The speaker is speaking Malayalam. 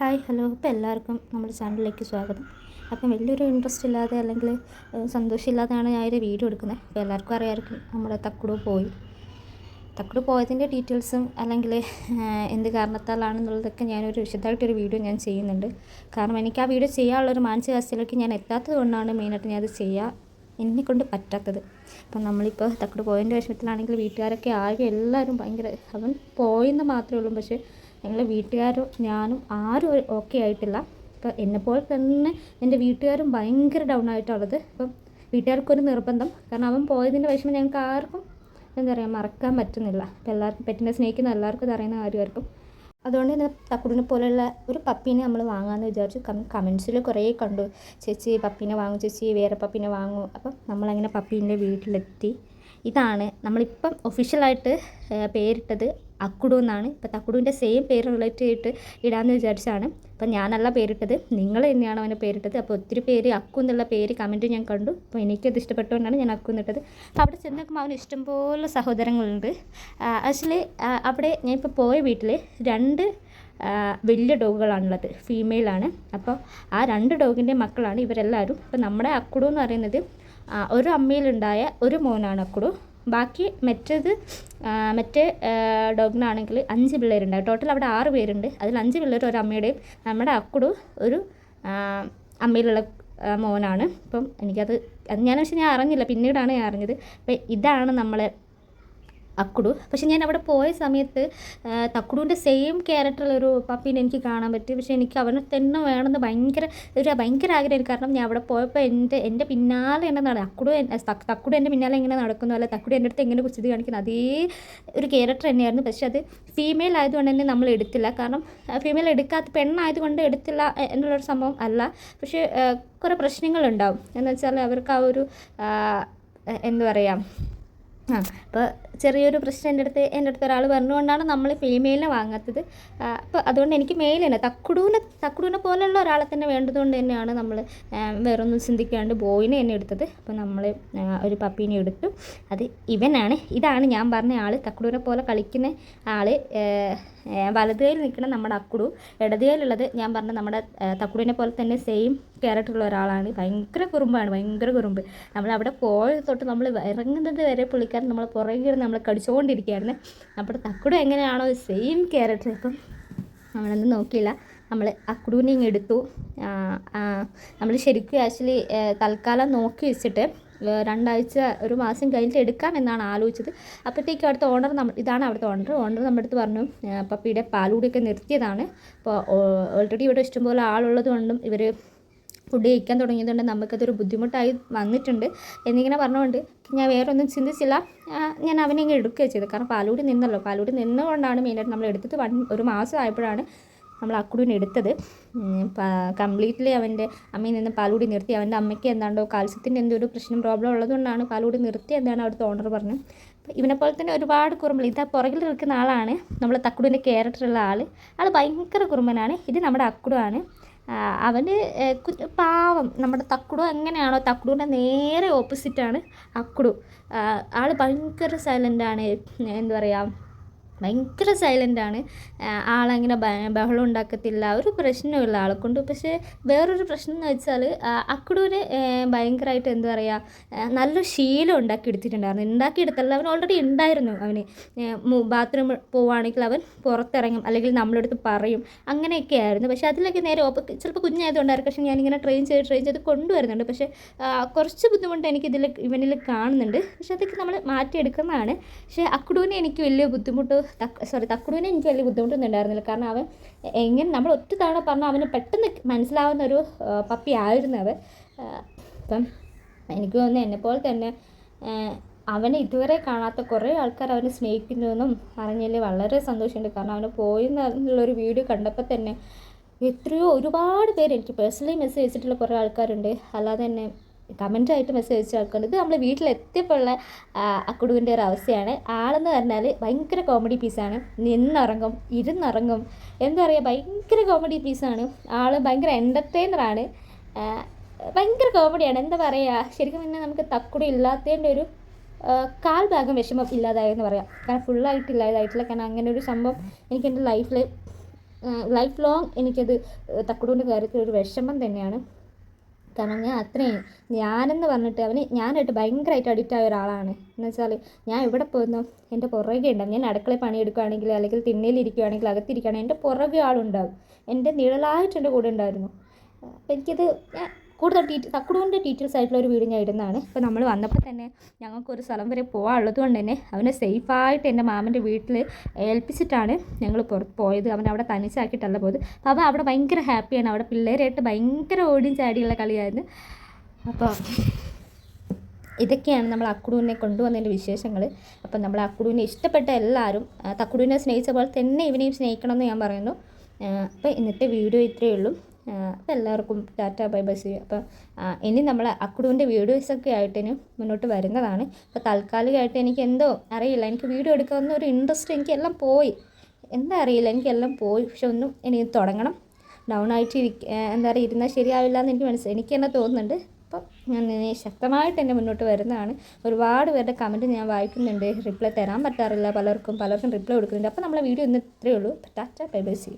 Hi hello. ഇപ്പോൾ എല്ലാവർക്കും നമ്മുടെ ചാനലിലേക്ക് സ്വാഗതം. അപ്പം വലിയൊരു ഇൻട്രസ്റ്റ് ഇല്ലാതെ അല്ലെങ്കിൽ സന്തോഷമില്ലാതെയാണ് ഞാൻ ഒരു വീഡിയോ എടുക്കുന്നത്. അപ്പോൾ എല്ലാവർക്കും അറിയാമായിരിക്കും നമ്മുടെ തക്കുടു പോയി. തക്കുടു പോയതിന്റെ ഡീറ്റെയിൽസും അല്ലെങ്കിൽ എന്ത് കാരണത്താലാണെന്നുള്ളതൊക്കെ ഞാനൊരു വിശദമായിട്ടൊരു വീഡിയോ ഞാൻ ചെയ്യുന്നുണ്ട്. കാരണം എനിക്ക് ആ വീഡിയോ ചെയ്യാനുള്ളൊരു മാനസികാവസ്ഥയിലേക്ക് ഞാൻ എത്താത്തത് കൊണ്ടാണ് മെയിനായിട്ട് ഞാനത് ചെയ്യുക എന്നെ കൊണ്ട് പറ്റാത്തത്. അപ്പം നമ്മളിപ്പോൾ തക്കുടു പോയതിന്റെ വിഷമത്തിലാണെങ്കിൽ വീട്ടുകാരൊക്കെ ആകെ എല്ലാവരും ഭയങ്കര അവൻ പോയെന്ന് മാത്രമേ ഉള്ളൂ. പക്ഷേ ഞങ്ങൾ വീട്ടുകാരും ഞാനും ആരും ഓക്കെ ആയിട്ടില്ല. ഇപ്പം എന്നെപ്പോലെ തന്നെ എന്റെ വീട്ടുകാരും ഭയങ്കര ഡൗൺ ആയിട്ടുള്ളത് ഇപ്പം വീട്ടുകാർക്കൊരു നിർബന്ധം. കാരണം അവൻ പോയതിന്റെ വിഷമം ഞങ്ങൾക്ക് ആർക്കും എന്താ പറയുക മറക്കാൻ പറ്റുന്നില്ല. ഇപ്പം എല്ലാവർക്കും പെറ്റിനെ സ്നേഹിക്കുന്ന എല്ലാവർക്കും ഇത് അറിയുന്ന കാര്യമായിരിക്കും. അതുകൊണ്ട് തന്നെ തക്കുടിനെ പോലെയുള്ള ഒരു പപ്പീനെ നമ്മൾ വാങ്ങാമെന്ന് വിചാരിച്ചു. കമൻസിൽ കുറേ കണ്ടു. ചേച്ചി പപ്പീനെ വാങ്ങും ചേച്ചി വേറെ പപ്പീനെ വാങ്ങും. അപ്പം നമ്മളങ്ങനെ പപ്പീന്റെ വീട്ടിലെത്തി. ഇതാണ് നമ്മളിപ്പം ഒഫീഷ്യലായിട്ട് പേരിട്ടത്. അക്കുടു എന്നാണ്. ഇപ്പം തക്കുടുവിന്റെ സെയിം പേര് റിലേറ്റ് ചെയ്തിട്ട് ഇടാമെന്ന് വിചാരിച്ചാണ്. അപ്പം ഞാനല്ല പേരിട്ടത്. നിങ്ങൾ തന്നെയാണ് അവനെ പേരിട്ടത്? അപ്പോൾ ഒത്തിരി പേര് അക്കു എന്നുള്ള പേര് കമന്റ് ഞാൻ കണ്ടു. അപ്പോൾ എനിക്കത് ഇഷ്ടപ്പെട്ടുകൊണ്ടാണ് ഞാൻ അക്കു എന്നിട്ടത്. അപ്പോൾ അവിടെ ചെന്ന് നോക്കുമ്പോൾ അവന് ഇഷ്ടംപോലെ സഹോദരങ്ങളുണ്ട്. ആക്ച്വലി അവിടെ ഞാൻ ഇപ്പോൾ പോയ വീട്ടിൽ രണ്ട് വലിയ ഡോഗുകളാണുള്ളത്. ഫീമെയിലാണ് അപ്പോൾ ആ രണ്ട് ഡോഗിന്റെ മക്കളാണ് ഇവരെല്ലാവരും. അപ്പോൾ നമ്മുടെ അക്കുടു എന്ന് പറയുന്നത് ഒരു അമ്മയിലുണ്ടായ ഒരു മോനാണ് അക്കുടു. ബാക്കി മറ്റേത് മറ്റേ ഡോഗിനാണെങ്കിൽ അഞ്ച് പിള്ളേരുണ്ടാവും ടോട്ടൽ അവിടെ ആറ് പേരുണ്ട്. അതിൽ അഞ്ച് പിള്ളേർ ഒരു അമ്മയുടെയും നമ്മുടെ അക്കുടു ഒരു അമ്മയിലുള്ള മോനാണ്. അപ്പം എനിക്കത് അത് ഞാൻ പക്ഷേ ഞാൻ അറിഞ്ഞില്ല. പിന്നീടാണ് ഞാൻ അറിഞ്ഞത്. അപ്പം ഇതാണ് നമ്മളെ അക്കുടു. പക്ഷെ ഞാൻ അവിടെ പോയ സമയത്ത് തക്കുടുവിന്റെ സെയിം ക്യാരക്ടറുള്ളൊരു പപ്പീനെ എനിക്ക് കാണാൻ പറ്റി. പക്ഷെ എനിക്ക് അവനെ തന്നെ വേണമെന്ന് ഭയങ്കര ഒരു ഭയങ്കര ആഗ്രഹമായിരുന്നു. കാരണം ഞാൻ അവിടെ പോയപ്പോൾ എന്റെ എന്റെ പിന്നാലെ എന്നെ നട അക്കുടു തക്കുടു എന്റെ പിന്നാലെ എങ്ങനെ നടക്കുന്നു? അല്ല തക്കുടു എന്റെ അടുത്ത് എങ്ങനെ കുറിച്ചത് കാണിക്കുന്നു? അതേ ഒരു ക്യാരക്ടർ തന്നെയായിരുന്നു. പക്ഷെ അത് ഫീമെയിൽ ആയതുകൊണ്ട് തന്നെ നമ്മൾ എടുത്തില്ല. കാരണം ഫീമെയിൽ എടുക്കാത്ത പെണ്ണായതുകൊണ്ട് എടുത്തില്ല എന്നുള്ളൊരു സംഭവം അല്ല. പക്ഷേ കുറേ പ്രശ്നങ്ങളുണ്ടാവും. എന്ന് വെച്ചാൽ അവർക്ക് ആ ഒരു എന്താ പറയുക ആ അപ്പോൾ ചെറിയൊരു പ്രശ്നം എന്റെ അടുത്ത് എന്റെ അടുത്ത് ഒരാൾ പറഞ്ഞുകൊണ്ടാണ് നമ്മൾ ഫീമെയിലിനെ വാങ്ങാത്തത്. അപ്പോൾ അതുകൊണ്ട് എനിക്ക് മെയിലിനെ തക്കുടൂനെ തക്കുടൂനെ പോലെയുള്ള ഒരാളെ തന്നെ വേണ്ടതുകൊണ്ട് തന്നെയാണ് നമ്മൾ വേറൊന്നും ചിന്തിക്കാണ്ട് ബോയിനെ തന്നെ എടുത്തത്. അപ്പോൾ നമ്മൾ ഒരു പപ്പീനെ എടുത്തു. അത് ഇവനാണ്. ഇതാണ് ഞാൻ പറഞ്ഞ ആൾ തക്കുടൂനെ പോലെ കളിക്കുന്ന ആൾ വലത് കയ്യിൽ നിൽക്കുന്ന നമ്മുടെ അക്കുടു ഇടത് കയ്യിലുള്ളത് ഞാൻ പറഞ്ഞ നമ്മുടെ തക്കുടുവിനെ പോലെ തന്നെ സെയിം ക്യാരക്ടറുള്ള ഒരാളാണ്. ഭയങ്കര കുറുമ്പാണ് ഭയങ്കര കുറുമ്പ്. നമ്മൾ അവിടെ പോയത് തൊട്ട് നമ്മൾ ഇറങ്ങുന്നത് വരെ പുള്ളിക്കാരൻ നമ്മൾ പുറകെ നമ്മൾ കടിച്ചുകൊണ്ടിരിക്കുകയായിരുന്നു അപ്പോൾ തക്കുടു എങ്ങനെയാണോ സെയിം ക്യാരക്ടർ ഇപ്പം നമ്മളൊന്നും നോക്കിയില്ല. നമ്മൾ അക്കുടുവിനെ ഇങ്ങ് എടുത്തു. നമ്മൾ ശരിക്കും ആക്ച്വലി തൽക്കാലം നോക്കി വെച്ചിട്ട് രണ്ടാഴ്ച ഒരു മാസം കഴിഞ്ഞിട്ട് എടുക്കാം എന്നാണ് ആലോചിച്ചത്. അപ്പോഴത്തേക്കും അവിടുത്തെ ഓണർ നമ്മൾ ഇതാണ് അവിടുത്തെ ഓണർ ഓണർ നമ്മുടെ അടുത്ത് പറഞ്ഞു പപ്പിയുടെ പാലുകൂടിയൊക്കെ നിർത്തിയതാണ്. അപ്പോൾ ഓൾറെഡി ഇവിടെ ഇഷ്ടംപോലെ ആളുള്ളത് കൊണ്ടും ഇവർ ഫുഡ് കഴിക്കാൻ തുടങ്ങിയതുകൊണ്ട് നമുക്കതൊരു ബുദ്ധിമുട്ടായി വന്നിട്ടുണ്ട്. എന്നിങ്ങനെ പറഞ്ഞുകൊണ്ട് ഞാൻ വേറെ ഒന്നും ചിന്തിച്ചില്ല ഞാൻ അവനെ ഇങ്ങനെ എടുക്കുകയാണ് ചെയ്തത്. കാരണം പാലൂടി നിന്നല്ലോ. പാലൂടി നിന്നുകൊണ്ടാണ് മെയിനായിട്ട് നമ്മൾ എടുത്തത്. വൺ ഒരു മാസം ആയപ്പോഴാണ് നമ്മൾ അക്കുടിനെ എടുത്തത്. കംപ്ലീറ്റ്ലി അവന്റെ അമ്മയിൽ നിന്ന് പാലൂടി നിർത്തി. അവന്റെ അമ്മയ്ക്ക് എന്താണ്ടോ കാൽസ്യത്തിന്റെ എന്തോ ഒരു പ്രശ്നം പ്രോബ്ലം ഉള്ളതുകൊണ്ടാണ് പാലൂടി നിർത്തി എന്നാണ് അവിടുത്തെ ഓണർ പറഞ്ഞത്. ഇവനെ പോലെ തന്നെ ഒരുപാട് കുറുമ്പൽ ഇതാ പുറകിൽ നിൽക്കുന്ന ആളാണ്. നമ്മൾ തക്കുടിന്റെ ക്യാരക്ടറുള്ള ആൾ ആൾ ഭയങ്കര കുറുമ്പനാണ്. ഇത് നമ്മുടെ അക്കുടുവാണ്. ഏ, പാവം. നമ്മുടെ തക്കുടു എങ്ങനെയാണോ തക്കുടുവിന്റെ നേരെ ഓപ്പോസിറ്റാണ് അക്കുടു. ആൾ ഭയങ്കര സൈലന്റാണ് എന്താ പറയുക ഭയങ്കര സൈലന്റാണ് ആളങ്ങനെ ബഹളം ഉണ്ടാക്കത്തില്ല. ഒരു പ്രശ്നമില്ല ആളെ കൊണ്ട്. പക്ഷേ വേറൊരു പ്രശ്നം എന്ന് വെച്ചാൽ അക്കുടൂര് ഭയങ്കരമായിട്ട് എന്താ പറയുക നല്ലൊരു ശീലം ഉണ്ടാക്കി എടുത്തിട്ടുണ്ടായിരുന്നു. ഉണ്ടാക്കിയെടുത്തല്ല അവൻ ഓൾറെഡി ഉണ്ടായിരുന്നു അവന്. ബാത്റൂം പോവുകയാണെങ്കിൽ അവൻ പുറത്തിറങ്ങും. അല്ലെങ്കിൽ നമ്മളടുത്ത് പറയും. അങ്ങനെയൊക്കെ ആയിരുന്നു. പക്ഷേ അതിലൊക്കെ നേരെ ഓപ്പ ചിലപ്പോൾ കുഞ്ഞായതുകൊണ്ടായിരിക്കും. പക്ഷേ ഞാനിങ്ങനെ ട്രെയിൻ ചെയ്ത് ട്രെയിൻ ചെയ്ത് കൊണ്ടുവരുന്നുണ്ട്. പക്ഷേ കുറച്ച് ബുദ്ധിമുട്ട് എനിക്കിതിൽ ഇവനിൽ കാണുന്നുണ്ട്. പക്ഷേ അതൊക്കെ നമ്മൾ മാറ്റിയെടുക്കുന്നതാണ്. പക്ഷേ അക്കുടൂവിനെ എനിക്ക് വലിയ ബുദ്ധിമുട്ട് സോറി തക്കുടൂവിനെ എനിക്ക് വലിയ ബുദ്ധിമുട്ടൊന്നും കാരണം അവൻ എങ്ങനെ നമ്മൾ ഒറ്റ തവണ പറഞ്ഞാൽ അവന് പെട്ടെന്ന് മനസ്സിലാവുന്ന ഒരു പപ്പി ആയിരുന്നു അവൻ. അപ്പം എനിക്ക് തോന്നുന്നു എന്നെപ്പോലെ തന്നെ അവനെ ഇതുവരെ കാണാത്ത കുറേ ആൾക്കാർ അവനെ സ്നേഹിക്കുന്നുവെന്നും അറിഞ്ഞതിൽ വളരെ സന്തോഷമുണ്ട്. കാരണം അവന് പോയി എന്നുള്ളൊരു വീഡിയോ കണ്ടപ്പോൾ തന്നെ എത്രയോ ഒരുപാട് പേര് എനിക്ക് പേഴ്സണലി മെസ്സേജ് അയച്ചിട്ടുള്ള കുറേ ആൾക്കാരുണ്ട്. അല്ലാതെ തന്നെ കമന്റ് ആയിട്ട് മെസ്സേജ് അയച്ച ഇത് നമ്മൾ വീട്ടിലെത്തിയപ്പോഴുള്ള അക്കുടുവിന്റെ ഒരു അവസ്ഥയാണ്. ആളെന്ന് പറഞ്ഞാൽ ഭയങ്കര കോമഡി പീസാണ് നിന്നിറങ്ങും ഇരുന്നിറങ്ങും. എന്താ പറയുക ഭയങ്കര കോമഡി പീസാണ് ആൾ ഭയങ്കര എന്റർടൈനറാണ് ഭയങ്കര കോമഡിയാണ് എന്താ പറയുക ശരിക്കും പിന്നെ നമുക്ക് തക്കുടി ഇല്ലാത്തതിന്റെ ഒരു കാൽ ഭാഗം വിഷമം ഇല്ലാതായെന്ന് പറയാം. കാരണം ഫുള്ളായിട്ട് ഇല്ലാതായിട്ടില്ല. കാരണം അങ്ങനെ ഒരു സംഭവം എനിക്ക് എന്റെ ലൈഫിൽ ലൈഫ് ലോങ് എനിക്കത് തക്കുടൂന്റെ കാര്യത്തിൽ ഒരു വിഷമം തന്നെയാണ്. ഞാൻ അത്രയും. ഞാനെന്ന് പറഞ്ഞിട്ട് അവന് ഞാനായിട്ട് ഭയങ്കരമായിട്ട് അഡിക്റ്റ് ആയ ഒരാളാണ്. എന്ന് വെച്ചാൽ ഞാൻ എവിടെ പോകുന്നു എന്റെ പുറകെ ഉണ്ടാവും. ഞാൻ അടുക്കളയിൽ പണിയെടുക്കുകയാണെങ്കിൽ അല്ലെങ്കിൽ തിണ്ണയിലിരിക്കുകയാണെങ്കിൽ അകത്തിരിക്കുകയാണെങ്കിൽ എന്റെ പുറകെ ആളുണ്ടാവും. എന്റെ നിഴലായിട്ട് എന്റെ കൂടെ ഉണ്ടായിരുന്നു. എനിക്കത് ഞാൻ കൂടുതൽ ടീച്ചർ തക്കുടുവിന്റെ ഡീറ്റെയിൽസ് ആയിട്ടുള്ള ഒരു വീഡിയോ ഞാൻ ഇടുന്നതാണ്. അപ്പോൾ നമ്മൾ വന്നപ്പോൾ തന്നെ ഞങ്ങൾക്കൊരു സ്ഥലം വരെ പോകാനുള്ളത് കൊണ്ട് തന്നെ അവനെ സേഫായിട്ട് എന്റെ മാമന്റെ വീട്ടിൽ ഏൽപ്പിച്ചിട്ടാണ് ഞങ്ങൾ പുറത്ത് പോയത്. അവൻ അവിടെ തനിച്ചാക്കിയിട്ടല്ല പോയത്. അപ്പോൾ അവൻ അവിടെ ഭയങ്കര ഹാപ്പിയാണ് അവിടെ പിള്ളേരായിട്ട് ഭയങ്കര ഓടിയും ചാടിയുള്ള കളിയായിരുന്നു. അപ്പോൾ ഇതൊക്കെയാണ് നമ്മൾ അക്കുടുവിനെ കൊണ്ടുവന്നതിന്റെ വിശേഷങ്ങൾ അപ്പം നമ്മൾ അക്കുടുവിനെ ഇഷ്ടപ്പെട്ട എല്ലാവരും തക്കുടുവിനെ സ്നേഹിച്ച പോലെ തന്നെ ഇവനെയും സ്നേഹിക്കണം എന്ന് ഞാൻ പറയുന്നു. അപ്പോൾ ഇന്നത്തെ വീഡിയോ ഇത്രയേ ഉള്ളൂ. എല്ലാവർക്കും ടാറ്റ ബൈ ബൈ സി. അപ്പം ഇനി നമ്മൾ അക്കുടുവിന്റെ വീഡിയോസൊക്കെ ആയിട്ടിന് മുന്നോട്ട് വരുന്നതാണ്. അപ്പോൾ താൽക്കാലികമായിട്ട് എനിക്ക് എന്തോ അറിയില്ല. എനിക്ക് വീഡിയോ എടുക്കാവുന്ന ഒരു ഇൻട്രസ്റ്റ് എനിക്ക് എല്ലാം പോയി. എന്താ അറിയില്ല. എനിക്കെല്ലാം പോയി. പക്ഷെ ഒന്നും ഇനി തുടങ്ങണം. ഡൗൺ ആയിട്ട് ഇരിക്ക എന്താ പറയുക ഇരുന്നാൽ ശരിയാവില്ല എന്ന് എനിക്ക് മനസ്സിലായി എനിക്ക് തന്നെ തോന്നുന്നുണ്ട്. അപ്പം ഞാൻ ഇനി ശക്തമായിട്ട് തന്നെ മുന്നോട്ട് വരുന്നതാണ്. ഒരുപാട് പേരുടെ കമന്റ് ഞാൻ വായിക്കുന്നുണ്ട്. റിപ്ലൈ തരാൻ പറ്റാറില്ല. പലർക്കും പലർക്കും റിപ്ലൈ കൊടുക്കുന്നുണ്ട്. അപ്പോൾ നമ്മളെ വീഡിയോ ഇന്ന് ഇത്രയേ ഉള്ളൂ. Tata bye bye see.